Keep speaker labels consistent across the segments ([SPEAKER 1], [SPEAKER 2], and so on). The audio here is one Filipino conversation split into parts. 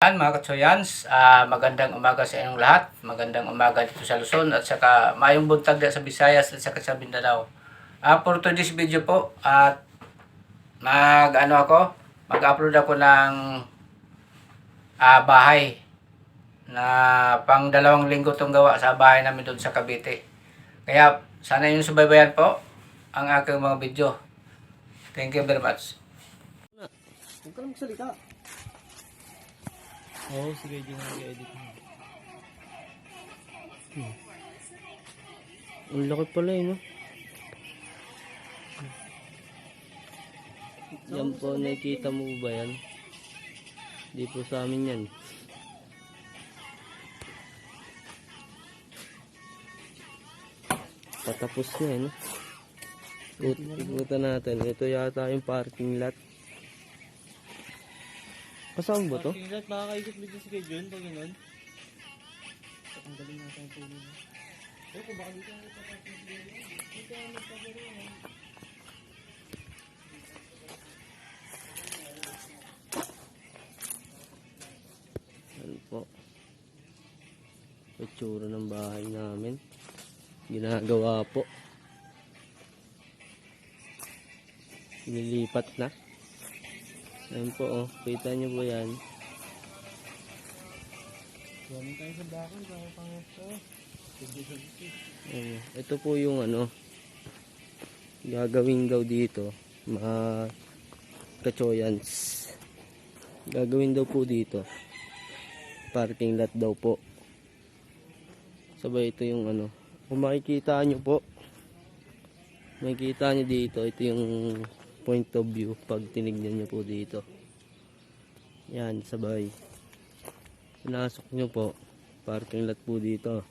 [SPEAKER 1] Yan mga katsoyans, ah, magandang umaga sa inyong lahat. Magandang umaga dito sa Luzon at saka mayong buntag din sa Visayas at saka sa Mindanao. Ah, for today's video po at mag ano ako, mag-upload ako ng ah, bahay na pang dalawang linggo itong gawa sa bahay namin doon sa Cavite. Kaya sana yung subaybayan po ang aking mga video. Thank you very much.
[SPEAKER 2] Huwag ka lang magsalita. Oo, oh, sige, di na nag-edit mo. Hmm. Ang laki pala eh, no? Yan po, nakikita mo ba yan? Di po sa amin yan. Patapos na eh, no? Ikutan natin. Ito yata yung parking lot. Kasama ba to?
[SPEAKER 3] Tingnan, makakaisip din si Kay John pag ganun. Tatanggalin natin yung tuloy. Eh, kung baka dito ang
[SPEAKER 2] Ano po? Itsura ng bahay namin. Ginagawa po. Nilipat na. Ayan po oh. Kita nyo po yan.
[SPEAKER 3] Galing tayo sa bakal, kaya pang ito.
[SPEAKER 2] Ayan. Ito po yung ano. Gagawin daw dito. Mga kachoyans. Gagawin daw po dito. Parking lot daw po. Sabay ito yung ano. Kung makikita nyo po. Makikita nyo dito. Ito yung point of view pag tinignan nyo po dito. Yan, sabay. Pinasok nyo po. Parking lot po dito.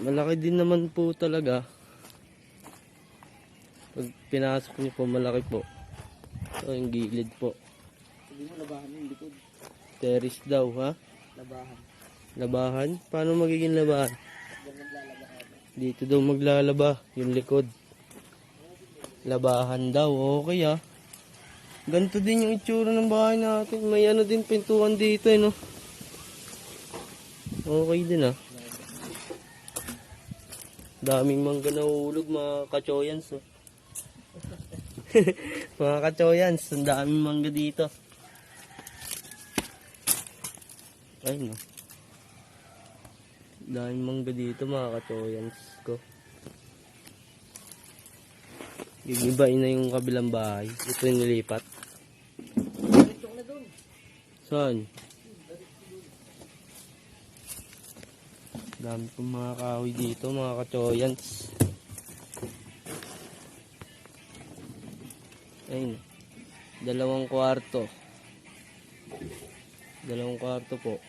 [SPEAKER 2] Malaki din naman po talaga. Pag pinasok nyo po, malaki po. Ito yung gilid po.
[SPEAKER 3] Hindi mo labahan yung likod.
[SPEAKER 2] Terrace daw, ha?
[SPEAKER 3] Labahan.
[SPEAKER 2] Labahan? Paano magiging labahan? Dito daw maglalaba, yung likod. Labahan daw, okay ah. Ganito din yung itsura ng bahay natin. May ano din pintuan dito eh, no? Okay din ah. Daming mangga nahulog mga kachoyans oh. mga kachoyans, ang daming mangga dito. Ay no. Daming mangga dito mga kachoyans ko. Gigibain na yung kabilang bahay. Ito yung nilipat. Saan? Dami pong mga kahoy dito, mga kachoyans. Ayun. Dalawang kwarto. Dalawang kwarto po.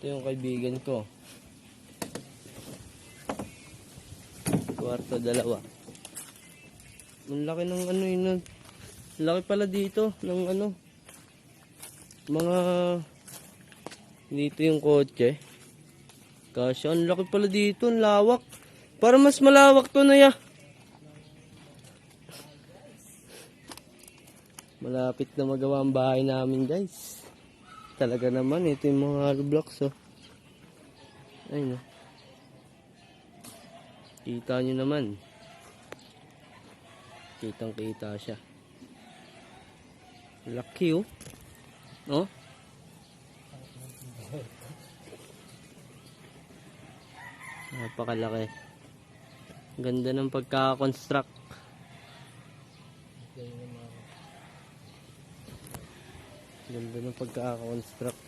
[SPEAKER 2] Ito yung kaibigan ko. Kwarto dalawa. Ang laki ng ano yun. Laki pala dito ng ano. Mga dito yung kotse. Kasi ang laki pala dito, ang lawak. Para mas malawak to na ya. Malapit na magawa ang bahay namin guys. Talaga naman, ito yung mga blocks oh. Ayun oh. Kita nyo naman. Kitang kita siya. Laki oh. Oh. Napakalaki. Ganda ng pagka-construct. Ganda ng pagka-construct.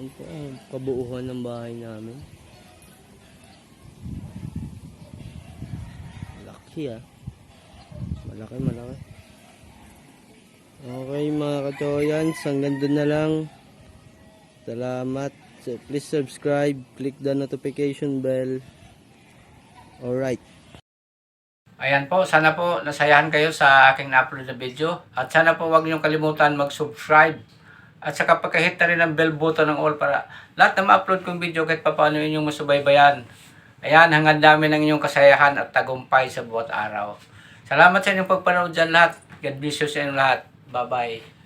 [SPEAKER 2] Ayan po ang kabuuhan ng bahay namin. Laki ah. Malaki, malaki. Okay mga katoyans, hanggang doon na lang. Salamat. So, please subscribe, click the notification bell. Alright.
[SPEAKER 1] Ayan po, sana po nasayahan kayo sa aking na-upload na video. At sana po huwag niyong kalimutan mag-subscribe At saka pagkahit na rin ng bell button ng all para lahat na ma-upload kong video kahit pa paano inyong masubaybayan. Ayan, hanggang dami ng inyong kasayahan at tagumpay sa buhat araw. Salamat sa inyong pagpanood dyan lahat. God bless you sa inyong lahat. Bye-bye.